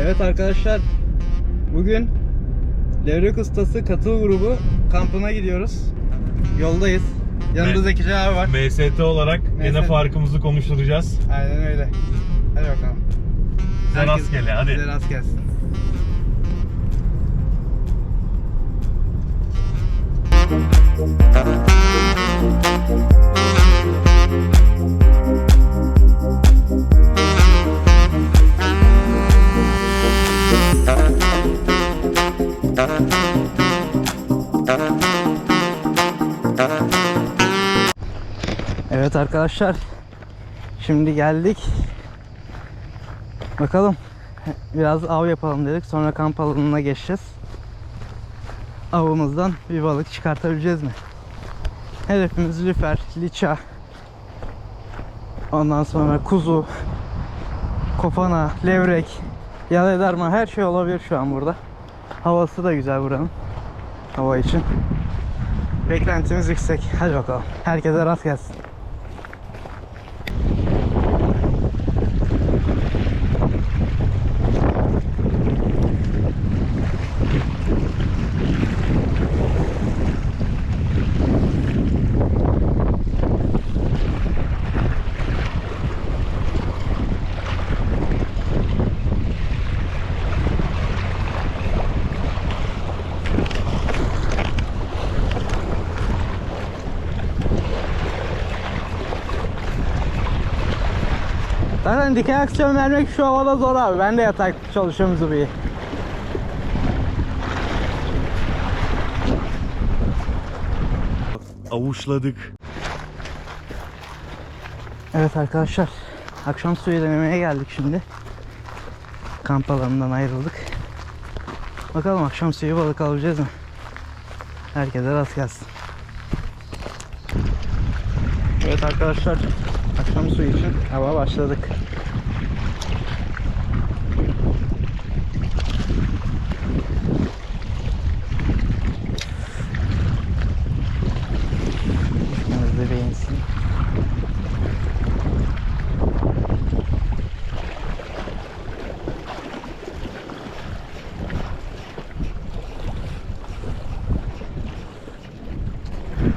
Evet arkadaşlar bugün Levrek Ustası Katıl Grubu kampına gidiyoruz. Yoldayız. Yanında Evet. Zeki Can abi var. MST olarak MST. farkımızı konuşturacağız. Aynen öyle. Hadi bakalım. Bize Herkes- rastgele hadi. Bize rast gelsin. Evet arkadaşlar. Şimdi geldik. Bakalım. Biraz av yapalım dedik. Sonra kamp alanına geçeceğiz. Avımızdan bir balık çıkartabileceğiz mi? Hedefimiz lüfer, liça. Ondan sonra kuzu, kopana, levrek, yaledarma her şey olabilir şu an burada. Havası da güzel buranın. Hava için. Beklentimiz yüksek. Hadi bakalım. Herkese rast gelsin. Zaten dikey aksiyon vermek şu havada zor abi. Ben de yatak çalışıyorum zıbıyı. Avuçladık. Evet arkadaşlar. Akşam suyu denemeye geldik şimdi. Kamp alanından ayrıldık. Bakalım akşam suyu balık alabileceğiz mi? Herkese rast gelsin. Evet arkadaşlar. Akşam suyu için hava başladık.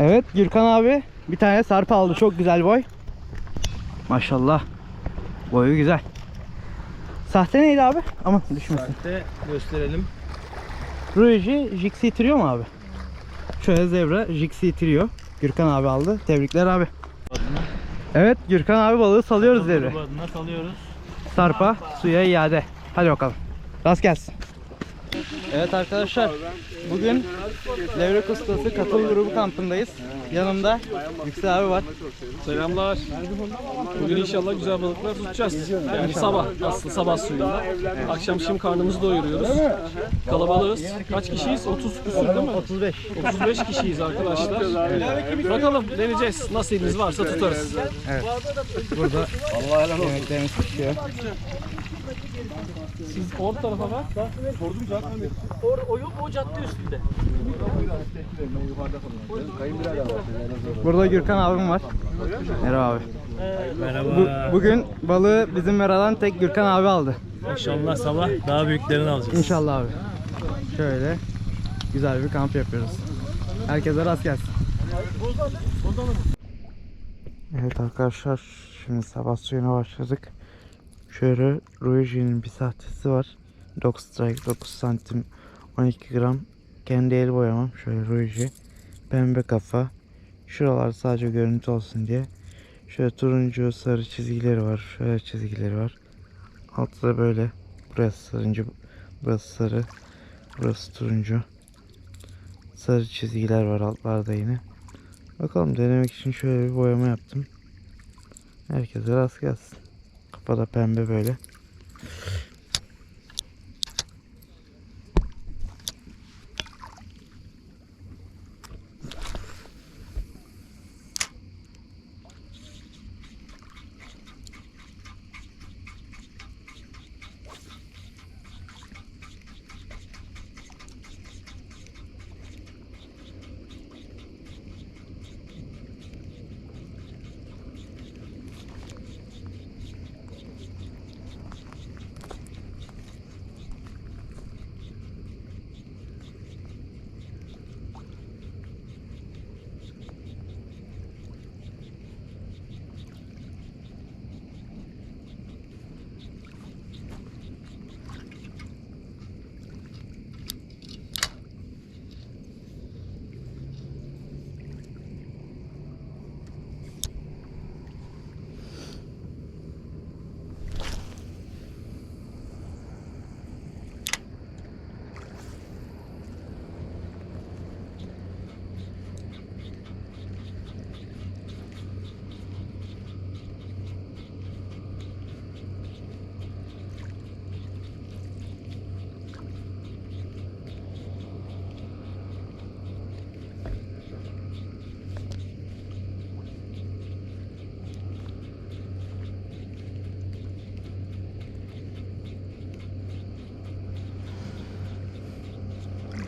Evet Gürkan abi bir tane sarp aldı. Çok güzel boy. Maşallah. Boyu güzel. Sahte neydi abi? Aman düşmesin. Sahte gösterelim. Ruiji Jixi Trio mu abi? Şöyle zebra Jixi Trio. Gürkan abi aldı. Tebrikler abi. Evet Gürkan abi balığı salıyoruz devre. adına salıyoruz. Sarpa suya iade. Hadi bakalım. Rast gelsin. Evet arkadaşlar. Bugün Levrek Ustası Katıl Grubu kampındayız. Yanımda Yüksel abi var. Selamlar. Bugün inşallah güzel balıklar tutacağız. Yani sabah aslında sabah suyunda. Akşam şimdi karnımızı doyuruyoruz. Kalabalığız. Kaç kişiyiz? 30 küsur değil mi? 35. 35 kişiyiz arkadaşlar. Bakalım deneyeceğiz. Nasibimiz varsa tutarız. Burada yemeklerimiz pişiyor. Siz orta tarafa bak. Or, o yok o cadde üstünde. Burada Gürkan abim var. Merhaba abi. Merhaba. Bu- bugün balığı bizim meradan tek Gürkan abi aldı. İnşallah sabah daha büyüklerini alacağız. İnşallah abi. Şöyle güzel bir kamp yapıyoruz. Herkese rast gelsin. Evet arkadaşlar şimdi sabah suyuna başladık. Şöyle Ruiji'nin bir sahtesi var. Dog Strike 9 santim 12 gram. Kendi el boyamam. Şöyle Ruiji. Pembe kafa. Şuralar sadece görüntü olsun diye. Şöyle turuncu sarı çizgileri var. Şöyle çizgileri var. Altta da böyle. Burası sarıncı. Burası sarı. Burası turuncu. Sarı çizgiler var altlarda yine. Bakalım denemek için şöyle bir boyama yaptım. Herkese rast gelsin. Kafada pembe böyle.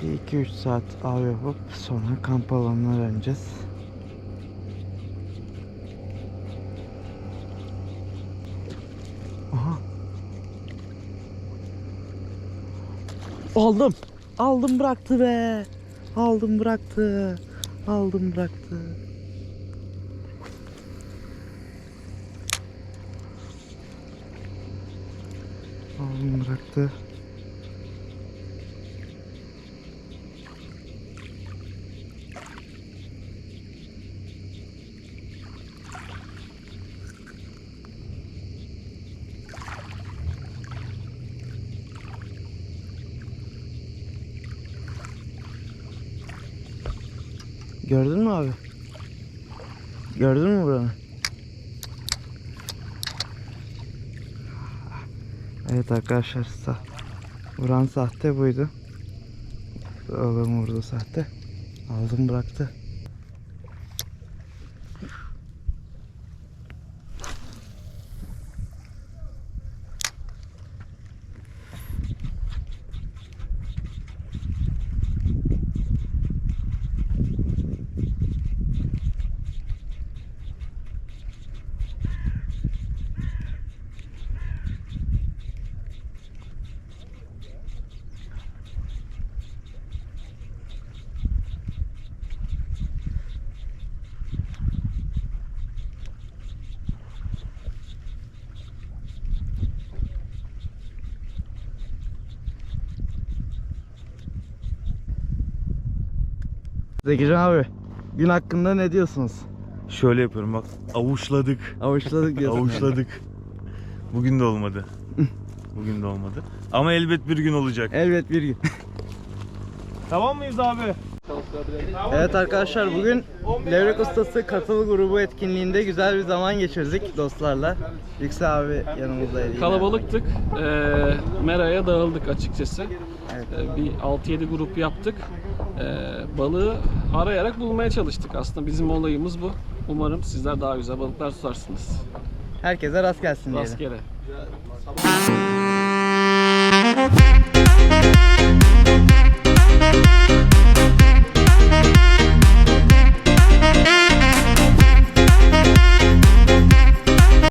Bir 2-3 saat av yapıp sonra kamp alanına döneceğiz. Aha. Aldım. Aldım bıraktı be. Aldım bıraktı. Aldım bıraktı. Aldım bıraktı. Gördün mü abi? Gördün mü buranı? Evet arkadaşlar sa Vuran sahte buydu. Oğlum vurdu sahte. Aldım bıraktı. Zekican abi gün hakkında ne diyorsunuz? Şöyle yapıyorum bak. Avuçladık. Avuçladık diyorsun. Avuçladık. Bugün de olmadı. Bugün de olmadı. Ama elbet bir gün olacak. Elbet bir gün. Tamam mıyız abi? Evet arkadaşlar bugün Levrek Ustası Katıl grubu etkinliğinde güzel bir zaman geçirdik dostlarla. Yüksel abi yanımızdaydı. Kalabalıktık. Ee, Mera'ya dağıldık açıkçası. Evet. Ee, bir 6-7 grup yaptık. Ee, balığı arayarak bulmaya çalıştık. Aslında bizim olayımız bu. Umarım sizler daha güzel balıklar tutarsınız. Herkese rast gelsin diyelim. Rastgele. Rastgele.